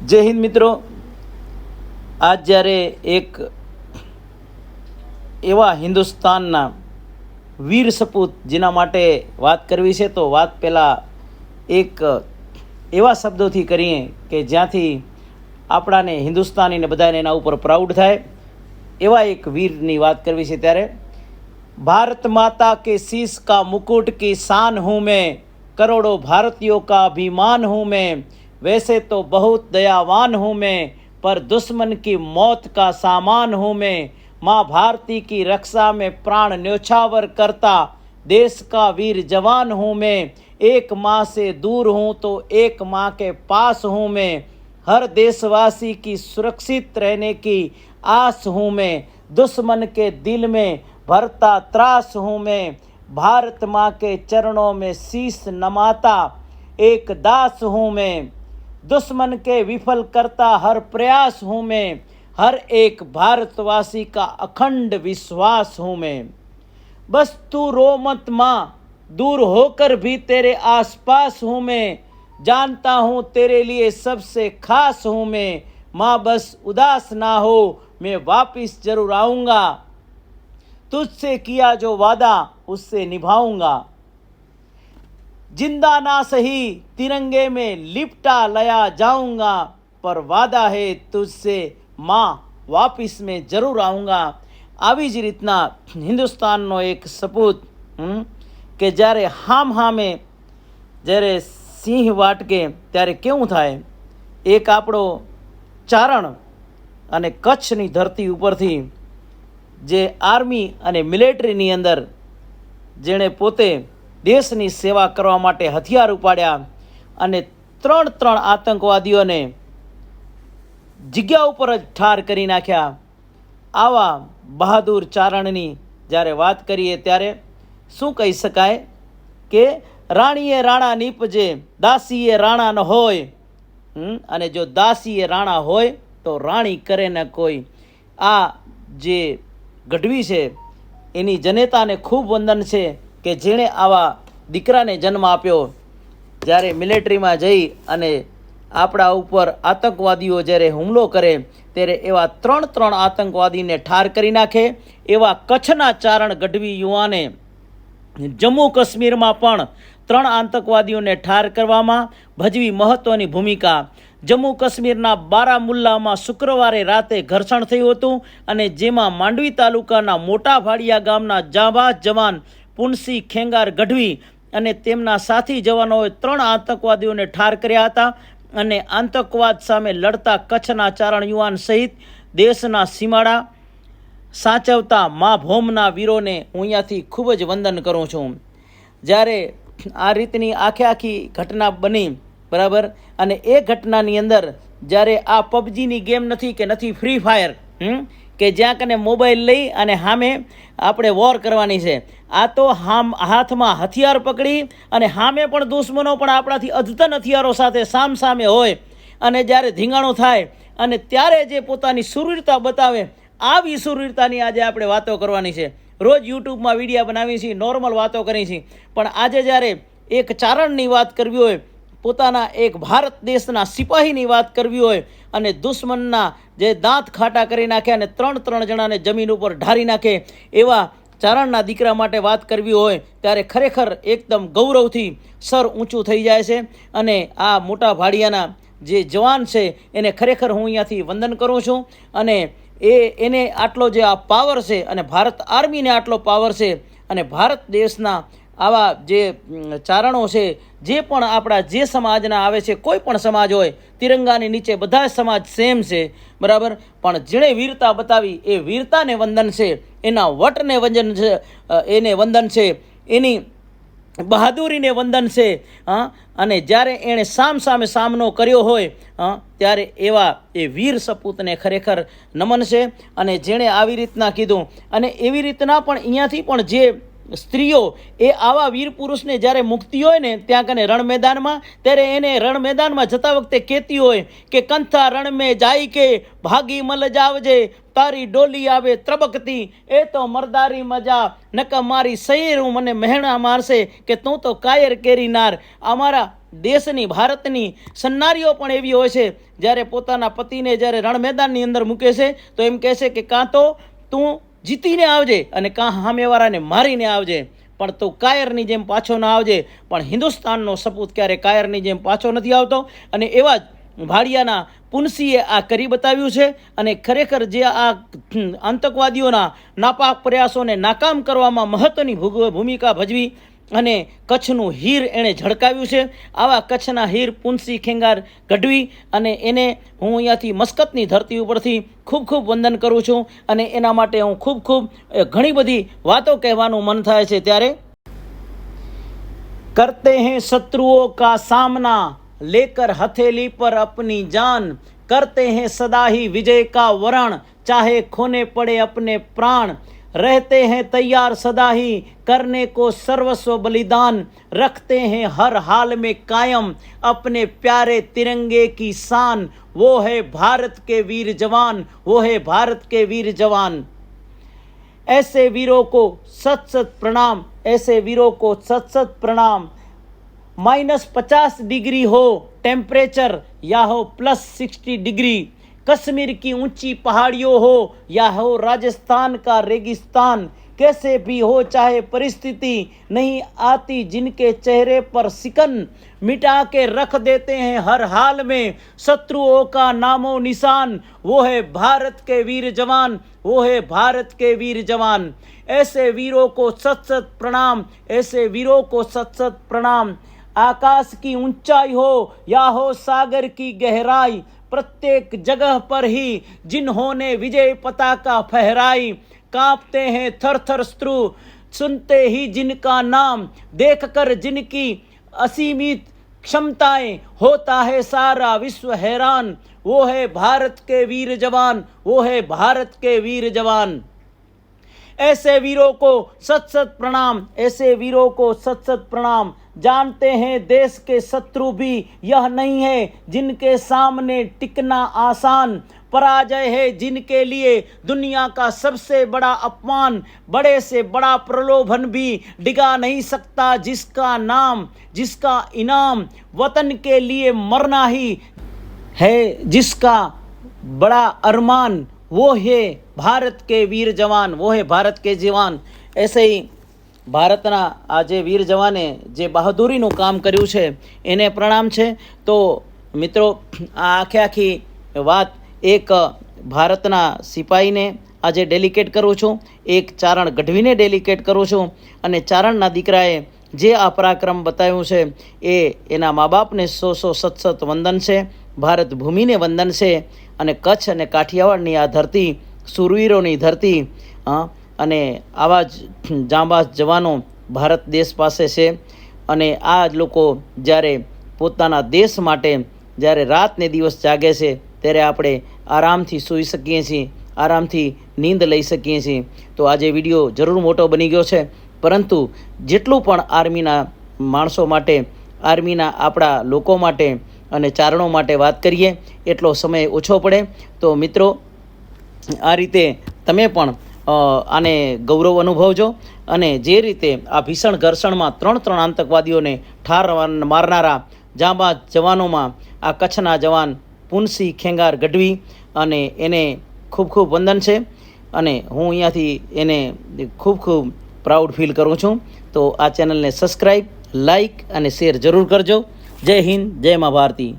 જય હિન્દ મિત્રો. આજ જ્યારે એક એવા હિન્દુસ્તાનના વીર સપૂત જેના માટે વાત કરવી છે, તો વાત પહેલાં એક એવા શબ્દોથી કરીએ કે જ્યાંથી આપણાને હિન્દુસ્તાનીને બધાને એના ઉપર પ્રાઉડ થાય. એવા એક વીરની વાત કરવી છે ત્યારે, ભારત માતા કે શીશ કા મુકુટ કી શાન હું મેં, કરોડો ભારતીયો કા અભિમાન હું મેં वैसे तो बहुत दयावान हूँ मैं, पर दुश्मन की मौत का सामान हूँ मैं। माँ भारती की रक्षा में प्राण न्योछावर करता, देश का वीर जवान हूँ मैं। एक माँ से दूर हूँ तो एक माँ के पास हूँ मैं। हर देशवासी की सुरक्षित रहने की आस हूँ मैं। दुश्मन के दिल में भरता त्रास हूँ मैं। भारत माँ के चरणों में शीश नमाता, एक दास हूँ मैं। दुश्मन के विफल करता हर प्रयास हूँ मैं, हर एक भारतवासी का अखंड विश्वास हूँ मैं। बस तू रो मत माँ, दूर होकर भी तेरे आसपास हूँ मैं, जानता हूँ तेरे लिए सबसे खास हूँ मैं। माँ, बस उदास ना हो, मैं वापिस ज़रूर आऊँगा। तुझसे किया जो वादा, उससे निभाऊँगा। जिंदा ना सही, तिरंगे में लिपटा लया जाऊंगा, पर वादा है तुझसे માં વાપિસ મેં જરૂર આઉંગા આવી જ રીતના હિન્દુસ્તાનનો એક સપૂત કે જ્યારે હામ હામે જ્યારે સિંહ વાટકે ત્યારે કેવું થાય એક આપણો ચારણ અને કચ્છની ધરતી ઉપરથી જે આર્મી અને મિલેટરીની અંદર જેણે પોતે દેશની સેવા કરવા માટે હથિયાર ઉપાડ્યા અને ત્રણ ત્રણ આતંકવાદીઓને જગ્યા ઉપર જ ઠાર કરી નાખ્યા. આવા બહાદુર ચારણની જ્યારે વાત કરીએ ત્યારે શું કહી શકાય કે રાણીએ રાણા નીપજે, દાસીએ રાણા ન હોય. અને જો દાસીએ રાણા હોય તો રાણી કરે ન કોઈ. આ જે ગઢવી છે, એની જનેતાને ખૂબ વંદન છે. કે જેણે આવા દીકરાને જન્મ આપ્યો, જ્યારે મિલિટરીમાં જઈ અને આપણા ઉપર આતંકવાદીઓ જ્યારે હુમલો કરે, ત્યારે એવા ત્રણ ત્રણ આતંકવાદીને ઠાર કરી નાખે, એવા કચ્છના ચારણ ગઢવી યુવાને જમ્મુ કાશ્મીરમાં પણ ત્રણ આતંકવાદીઓને ઠાર કરવામાં ભજવી મહત્ત્વની ભૂમિકા. જમ્મુ કાશ્મીરના બારામુલ્લામાં શુક્રવારે રાતે ઘર્ષણ થયું હતું અને જેમાં માંડવી તાલુકાના મોટા ભાડિયા ગામના જાંબાઝ જવાન પુનસી ખેંગાર ગઢવી અને તેમના સાથી જવાનોએ ત્રણ આતંકવાદીઓને ઠાર કર્યા હતા અને આતંકવાદ સામે લડતા કચ્છના ચારણ યુવાન સહિત દેશના સીમાડા સાચવતા મા ભોમના વીરોને હું અહીંયાથી ખૂબ જ વંદન કરું છું. જ્યારે આ રીતની આખે આખી ઘટના બની, બરાબર? અને એ ઘટનાની અંદર જ્યારે આ પબજીની ગેમ નથી કે નથી ફ્રી ફાયર, હમ? કે જ્યાં કને મોબાઈલ લઈ અને સામે આપણે વોર કરવાની છે. આ તો હામ હાથમાં હથિયાર પકડી અને સામે પણ દુશ્મનો પણ આપણાથી અદ્યતન હથિયારો સાથે સામ સામે હોય અને જ્યારે ધીંગાણું થાય અને ત્યારે જે પોતાની સુરવીરતા બતાવે, આવી સુરવીરતાની આજે આપણે વાતો કરવાની છે. રોજ યુટ્યુબમાં વિડીયા બનાવીએ છીએ નોર્મલ વાતો કરી છીએ પણ આજે જ્યારે એક ચારણની વાત કરવી હોય પોતાના એક ભારત દેશના સિપાહીની વાત કરવી હોય અને દુશ્મનના જે દાંત ખાટા કરી નાખે અને ત્રણ ત્રણ જણાને જમીન ઉપર ઢારી નાખે એવા ચારણના દીકરા માટે વાત કરવી હોય, ત્યારે ખરેખર એકદમ ગૌરવથી સર ઊંચું થઈ જાય છે અને આ મોટા ભાડિયાના જે જવાન છે, એને ખરેખર હું અહીંયાથી વંદન કરું છું અને એ, એને આટલો જે આ પાવર છે અને ભારત આર્મીને આટલો પાવર છે અને ભારત દેશના આવા જે ચારણો છે, જે પણ આપણા જે સમાજના આવે છે, કોઈ પણ સમાજ હોય, તિરંગાની નીચે બધા સમાજ સેમ છે, બરાબર? પણ જેણે વીરતા બતાવી, એ વીરતાને વંદન છે, એના વટને વંદન છે એને વંદન છે, એની બહાદુરીને વંદન છે, હા? અને જ્યારે એણે સામ સામે સામનો કર્યો હોય, હા? ત્યારે એવા એ વીર સપૂતને ખરેખર નમન છે. અને જેણે આવી રીતના કીધું, અને એવી રીતના પણ અહીંયાથી પણ જે સ્ત્રીઓ એ આવા વીર પુરુષને જ્યારે મુક્તિ હોય ને ત્યાં કને રણ મેદાનમાં, ત્યારે એને રણ મેદાનમાં જતા વખતે કહેતી હોય કે, કંથા રણ મેં જાય કે, ભાગી મલ જાવજે, તારી ડોલી આવે ત્રબકતી, એ તો મરદારી મજા, નક મારી સૈરું મને મહેણા મારશે, કે તું તો કાયર કેરી નાર અમારા દેશની, ભારતની સન્નારીઓ પણ એવી હોય છે, જ્યારે પોતાના પતિને જ્યારે રણ મેદાનની અંદર મૂકે છે, તો એમ કહે છે કે, કાં તો તું જીતીને આવજે અને કાં સામેવાળાને મારીને આવજે. પણ તું કાયરની જેમ પાછો ના આવજે. પણ હિન્દુસ્તાનનો સપૂત ક્યારે કાયરની જેમ પાછો નથી આવતો? અને એવા જ ભાડિયાના પુનસીએ આ કરી બતાવ્યું છે અને ખરેખર જે આ આતંકવાદીઓના નાપાક પ્રયાસોને નાકામ કરવામાં મહત્ત્વની ભૂમિકા ભજવી અને કચ્છનું હીર એણે ઝળકાવ્યું છે. આવા કચ્છના હીર પુંસી ખેંગાર ગઢવી અને એને હું અહીંયાથી મસ્કતની ધરતી ઉપરથી ખૂબ ખૂબ વંદન કરું છું અને એના માટે હું ખૂબ ખૂબ ઘણી બધી વાતો કહેવાનું મન થાય છે. ત્યારે કરતે હૈ શત્રુઓ કા સામના, લેકર હથેલી પર અપની જાન. કરતે હૈ સદાહી વિજય કા વરણ, ચાહે ખોને પડે અપને પ્રાણ. रहते हैं तैयार सदा ही, करने को सर्वस्व बलिदान, रखते हैं हर हाल में कायम, अपने प्यारे तिरंगे की शान। वो है भारत के वीर जवान, वो है भारत के वीर जवान। ऐसे वीरों को सत सत प्रणाम, ऐसे वीरों को सत सत प्रणाम। माइनस पचास डिग्री हो टेम्परेचर या हो प्लस सिक्सटी डिग्री। कश्मीर की ऊँची पहाड़ियों हो या हो राजस्थान का रेगिस्तान, कैसे भी हो, चाहे परिस्थिति नहीं आती जिनके चेहरे पर सिकन मिटा के रख देते हैं, हर हाल में शत्रुओं का नामो निशान, वो है भारत के वीर जवान, वो है भारत के वीर जवान। ऐसे वीरों को सत सत प्रणाम, ऐसे वीरों को सत सत प्रणाम। आकाश की ऊंचाई हो या हो सागर की गहराई प्रत्येक जगह पर ही जिन्होंने विजय पताका फहराई, कांपते हैं थर थर स्त्रु, सुनते ही जिनका नाम, देखकर जिनकी असीमित क्षमताएँ, होता है सारा विश्व हैरान, वो है भारत के वीर जवान, वो है भारत के वीर जवान। ऐसे वीरों को सत सत प्रणाम, ऐसे वीरों को सत सत प्रणाम जानते हैं देश के शत्रु भी यह नहीं है जिनके सामने टिकना आसान, पराजय है जिनके लिए दुनिया का सबसे बड़ा अपमान, बड़े से बड़ा प्रलोभन भी डिगा नहीं सकता जिसका नाम, जिसका इनाम वतन के लिए मरना ही है, जिसका बड़ा अरमान, वो है भारत के वीर जवान, वो है भारत के जवान। ऐसे ही ભારતના આ જે વીર જવાને જે બહાદુરીનું કામ કર્યું છે, એને પ્રણામ છે. તો મિત્રો, આ આખે આખી વાત એક ભારતના સિપાહીને આજે ડેલિકેટ કરું છું. એક ચારણ ગઢવીને ડેલિકેટ કરું છું. અને ચારણના દીકરાએ જે આ પરાક્રમ બતાવ્યું છે, એ એના મા બાપને સો સો સત વંદન છે, ભારત ભૂમિને વંદન છે. અને કચ્છ અને કાઠિયાવાડની આ ધરતી, સુરવીરોની ધરતી અને આવા જ જાંબાઝ જવાનો ભારત દેશ પાસે છે. અને આ જ લોકો જ્યારે પોતાના દેશ માટે જ્યારે રાત ને દિવસ જાગે છે, ત્યારે આપણે આરામથી સૂઈ શકીએ છીએ, આરામથી નીંદ લઈ શકીએ છીએ. તો આજે વીડિયો જરૂર મોટો બની ગયો છે. પરંતુ જેટલું પણ આર્મીના માણસો માટે, આર્મીના આપણા લોકો માટે અને ચારણો માટે વાત કરીએ, એટલો સમય ઓછો પડે. તો મિત્રો, આ રીતે તમે પણ આને ગૌરવ અનુભવજો. અને જે રીતે આ ભીષણ ઘર્ષણમાં ત્રણ ત્રણ આતંકવાદીઓને ઠાર મારનારા જાંબાજ જવાનોમાં આ કચ્છના જવાન પુનસી ખેંગાર ગઢવી અને એને ખૂબ ખૂબ વંદન છે. અને હું અહીંયાથી એને ખૂબ ખૂબ પ્રાઉડ ફીલ કરું છું. તો આ ચેનલને સબસ્ક્રાઈબ લાઈક અને શેર જરૂર કરજો. જય હિન્દ, જય મા ભારતી.